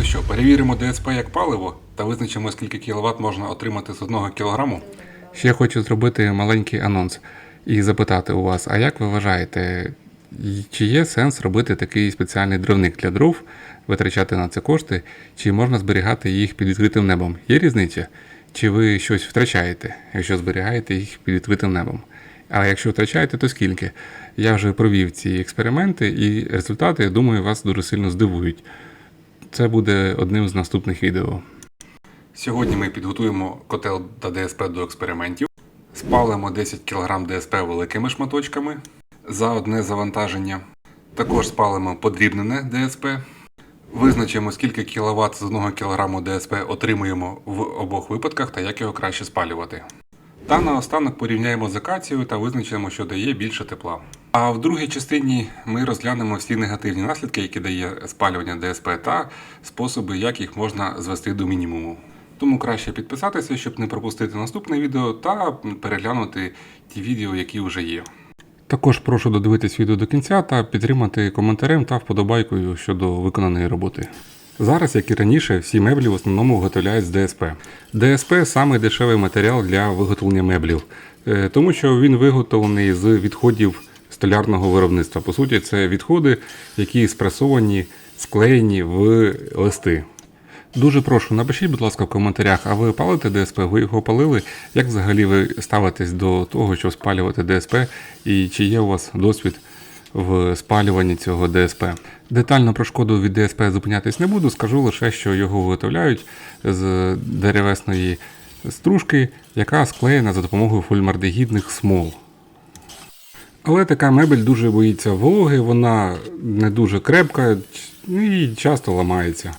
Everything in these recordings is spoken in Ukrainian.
Ну що, перевіримо ДСП як паливо та визначимо, скільки кіловат можна отримати з 1 кілограму. Ще хочу зробити маленький анонс і запитати у вас, а як ви вважаєте, чи є сенс робити такий спеціальний дровник для дров, витрачати на це кошти, чи можна зберігати їх під відкритим небом? Є різниця? Чи ви щось втрачаєте, якщо зберігаєте їх під відкритим небом? А якщо втрачаєте, то скільки? Я вже провів ці експерименти, і результати, я думаю, вас дуже сильно здивують. Це буде одним з наступних відео. Сьогодні ми підготуємо котел та ДСП до експериментів. Спалимо 10 кг ДСП великими шматочками за одне завантаження. Також спалимо подрібнене ДСП. Визначимо, скільки кВт з 1 кг ДСП отримуємо в обох випадках та як його краще спалювати. Та наостанок порівняємо з акацією та визначимо, що дає більше тепла. А в другій частині ми розглянемо всі негативні наслідки, які дає спалювання ДСП, та способи, як їх можна звести до мінімуму. Тому краще підписатися, щоб не пропустити наступне відео, та переглянути ті відео, які вже є. Також прошу додивитись відео до кінця та підтримати коментарем та вподобайкою щодо виконаної роботи. Зараз, як і раніше, всі меблі в основному виготовляють з ДСП. ДСП самий дешевий матеріал для виготовлення меблів, е, тому що він виготовлений з відходів столярного виробництва. По суті, це відходи, які спресовані, склеєні в листи. Дуже прошу, напишіть, будь ласка, в коментарях, а ви палите ДСП, ви його палили? Як взагалі ви ставитесь до того, щоб спалювати ДСП, і чи є у вас досвід в спалюванні цього ДСП? Детально про шкоду від ДСП зупинятись не буду, скажу лише, що його виготовляють з деревесної стружки, яка склеєна за допомогою фольмардегідних смол. Але така мебель дуже боїться вологи, вона не дуже крепка і часто ламається.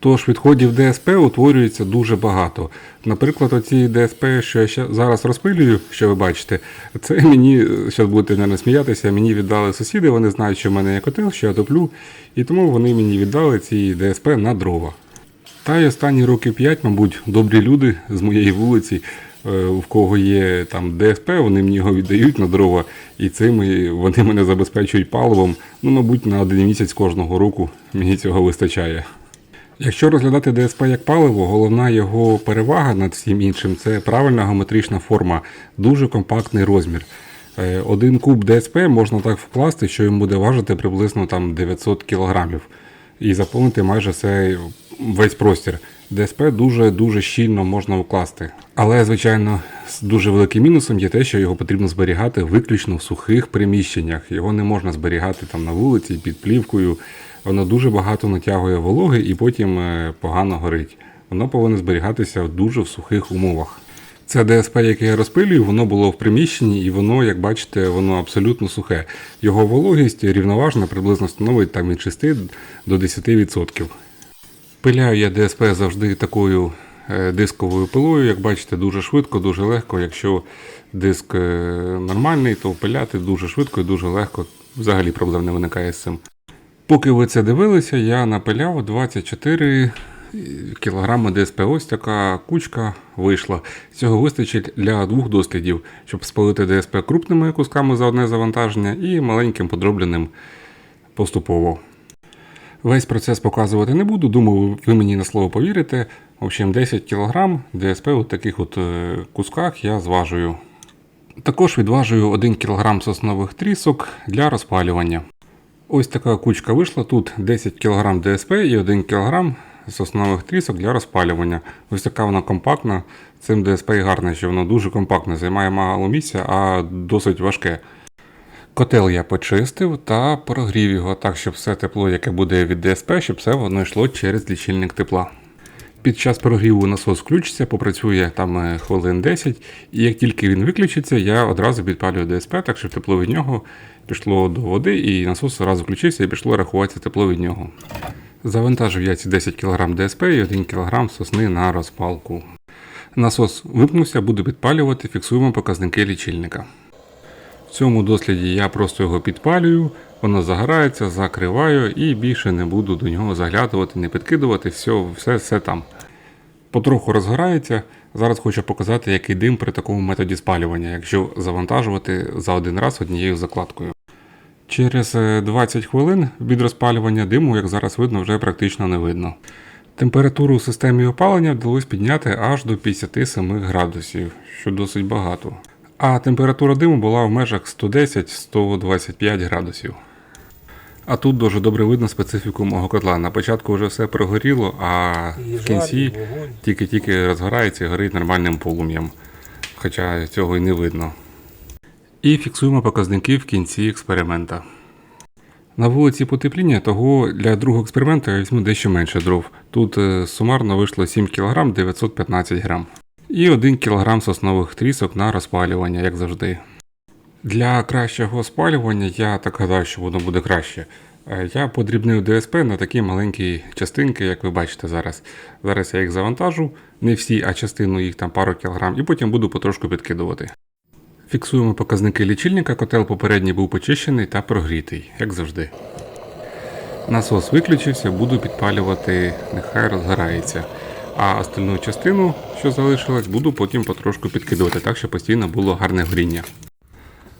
Тож відходів ДСП утворюється дуже багато. Наприклад, оці ДСП, що я зараз розпилюю, що ви бачите, це мені, зараз будете не сміятися, мені віддали сусіди, вони знають, що в мене є котел, що я топлю, і тому вони мені віддали ці ДСП на дрова. Та й останні роки 5, мабуть, добрі люди з моєї вулиці, в кого є там ДСП, вони мені його віддають на дрова, і цим вони мене забезпечують паливом. Ну, мабуть, на один місяць кожного року мені цього вистачає. Якщо розглядати ДСП як паливо, головна його перевага над всім іншим це правильна геометрична форма, дуже компактний розмір. Е, Один куб ДСП можна так вкласти, що він буде важити приблизно там 900 кг і заповнити майже все, весь простір. ДСП дуже-дуже щільно можна вкласти. Але, звичайно, з дуже великим мінусом є те, що його потрібно зберігати виключно в сухих приміщеннях. Його не можна зберігати там на вулиці під плівкою. Воно дуже багато натягує вологи і потім е, погано горить. Воно повинно зберігатися дуже в сухих умовах. Це ДСП, яке я розпилюю, воно було в приміщенні, і воно, як бачите, воно абсолютно сухе. Його вологість рівноважна приблизно становить там від 6 до 10%. Пиляю я ДСП завжди такою е, дисковою пилою. Як бачите, дуже швидко, дуже легко. Якщо диск е, нормальний, то пиляти дуже швидко і дуже легко. Взагалі проблем не виникає з цим. Поки ви це дивилися, я напиляв 24 кілограми ДСП. Ось така кучка вийшла. Цього вистачить для двох дослідів, щоб спалити ДСП крупними кусками за одне завантаження і маленьким подробленим поступово. Весь процес показувати не буду, думаю, ви мені на слово повірите. В общем, 10 кг ДСП у таких от е, кусках я зважую. Також відважую 1 кг соснових трісок для розпалювання. Ось така кучка вийшла. Тут 10 кг ДСП і 1 кг соснових трісок для розпалювання. Ось така вона компактна. Цим ДСП і гарне, що воно дуже компактне, займає мало місця, а досить важке. Котел я почистив та прогрів його так, щоб все тепло, яке буде від ДСП, щоб все воно йшло через лічильник тепла. Під час прогріву насос включиться, попрацює там е, хвилин 10, і як тільки він виключиться, я одразу підпалюю ДСП, так щоб тепло від нього пішло до води, і насос одразу включився і пішло рахуватися тепло від нього. Завантажив я ці 10 кг ДСП і 1 кг сосни на розпалку. Насос вимкнувся, буду підпалювати, фіксуємо показники лічильника. В цьому досліді я просто його підпалюю, воно загорається, закриваю і більше не буду до нього заглядувати, не підкидувати, все, все, все там. Потроху розгорається. Зараз хочу показати, який дим при такому методі спалювання, якщо завантажувати за один раз однією закладкою. Через е, 20 хвилин від розпалювання диму, як зараз видно, вже практично не видно. Температуру у системі опалення вдалося підняти аж до 57 градусів, що досить багато. А температура диму була в межах 110-125 градусів. А тут дуже добре видно специфіку мого котла. На початку вже все прогоріло, а в кінці тільки-тільки розгорається і горить нормальним полум'ям. Хоча цього і не видно. І фіксуємо показники в кінці експеримента. На вулиці потепління, того для другого експерименту я візьму дещо менше дров. Тут е, сумарно вийшло 7 кг 915 грам. І 1 кг соснових трісок на розпалювання, як завжди. Для кращого спалювання я так гадаю, що воно буде краще. Е, Я подрібнив ДСП на такі маленькі частинки, як ви бачите зараз. Зараз я їх завантажу, не всі, а частину їх там пару кілограм, і потім буду потрошку підкидувати. Фіксуємо показники лічильника, котел попередній був почищений та прогрітий, як завжди. Насос виключився, буду підпалювати, нехай розгорається. А остальну частину, що залишилась, буду потім потрошку підкидувати, так щоб постійно було гарне горіння.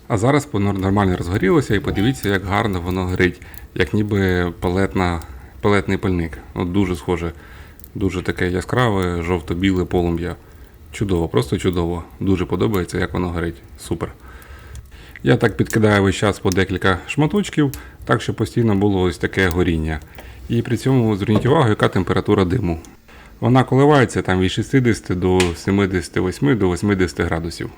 А зараз воно нормально розгорілося і подивіться, як гарно воно горить, як ніби палетна, палетний пальник. От дуже схоже, дуже таке яскраве, жовто-біле полум'я. Чудово, просто чудово. Дуже подобається, як воно горить. Супер. Я так підкидаю весь час по декілька шматочків, так щоб постійно було ось таке горіння. І при цьому зверніть увагу, яка температура диму. Вона коливається там від 60 до 78 до 80 градусів.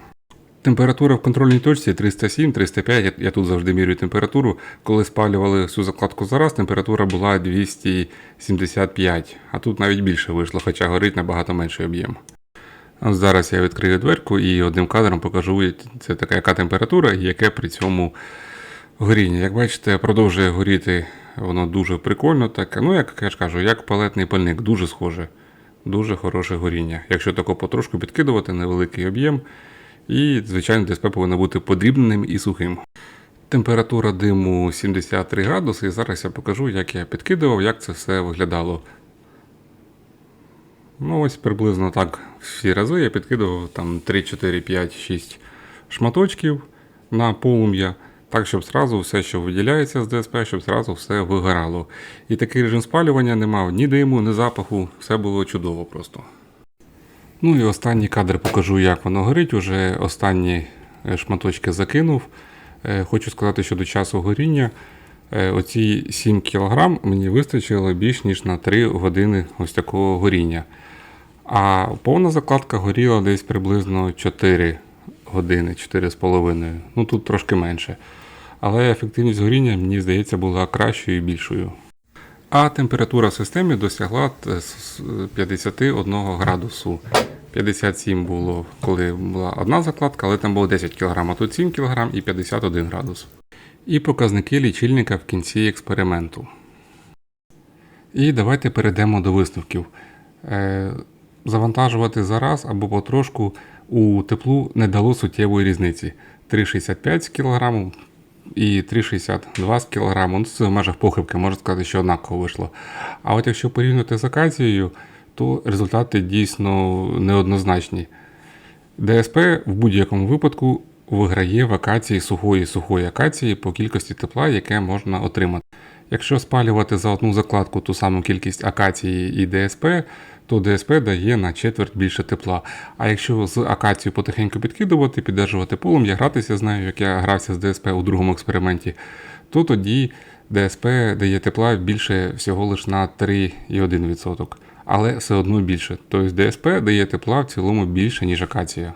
Температура в контрольній точці 307-305, я, тут завжди мірюю температуру. Коли спалювали всю закладку за раз, температура була 275, а тут навіть більше вийшло, хоча горить набагато менший об'єм. Зараз я відкрию дверку і одним кадром покажу, це така яка температура і яке при цьому горіння. Як бачите, продовжує горіти воно дуже прикольно. Так, ну як я ж кажу, як палетний пальник, дуже схоже. Дуже хороше горіння. Якщо тако потрошку підкидувати, невеликий об'єм. І, звичайно, ДСП повинно бути подрібненим і сухим. Температура диму 73 градуси, і зараз я покажу, як я підкидував, як це все виглядало. Ну, ось приблизно так всі рази я підкидував там 3, 4, 5, 6 шматочків на полум'я, так, щоб зразу все, що виділяється з ДСП, щоб зразу все вигорало. І такий режим спалювання не мав ні диму, ні запаху, все було чудово просто. Ну і останній кадр покажу, як воно горить. Уже останні е, шматочки закинув. Е, Хочу сказати, що до часу горіння оці 7 кг мені вистачило більш ніж на 3 години ось такого горіння. А повна закладка горіла десь приблизно 4 години, 4,5. Ну тут трошки менше. Але ефективність горіння, мені здається, була кращою і більшою. А температура в системі досягла е, 51 градусу. 57 було, коли була одна закладка, але там було 10 кг, а тут 7 кг і 51 градус. І показники лічильника в кінці експерименту. І давайте перейдемо до висновків. Е, завантажувати зараз або потрошку у теплу не дало суттєвої різниці. 3,65 з кг і 3,62 з кг. Це в межах похибки, можна сказати, що однаково вийшло. А от якщо порівняти з акацією, то результати дійсно неоднозначні. ДСП в будь-якому випадку виграє в акації сухої сухої акації по кількості тепла, яке можна отримати. Якщо спалювати за одну закладку ту саму кількість акації і ДСП, то ДСП дає на четверть більше тепла. А якщо з акацією потихеньку підкидувати, піддержувати полум'я, гратися з нею, як я грався з ДСП у другому експерименті, то тоді ДСП дає тепла більше всього лише на 3,1%. Але все одно більше. Тобто ДСП дає тепла в цілому більше, ніж акація.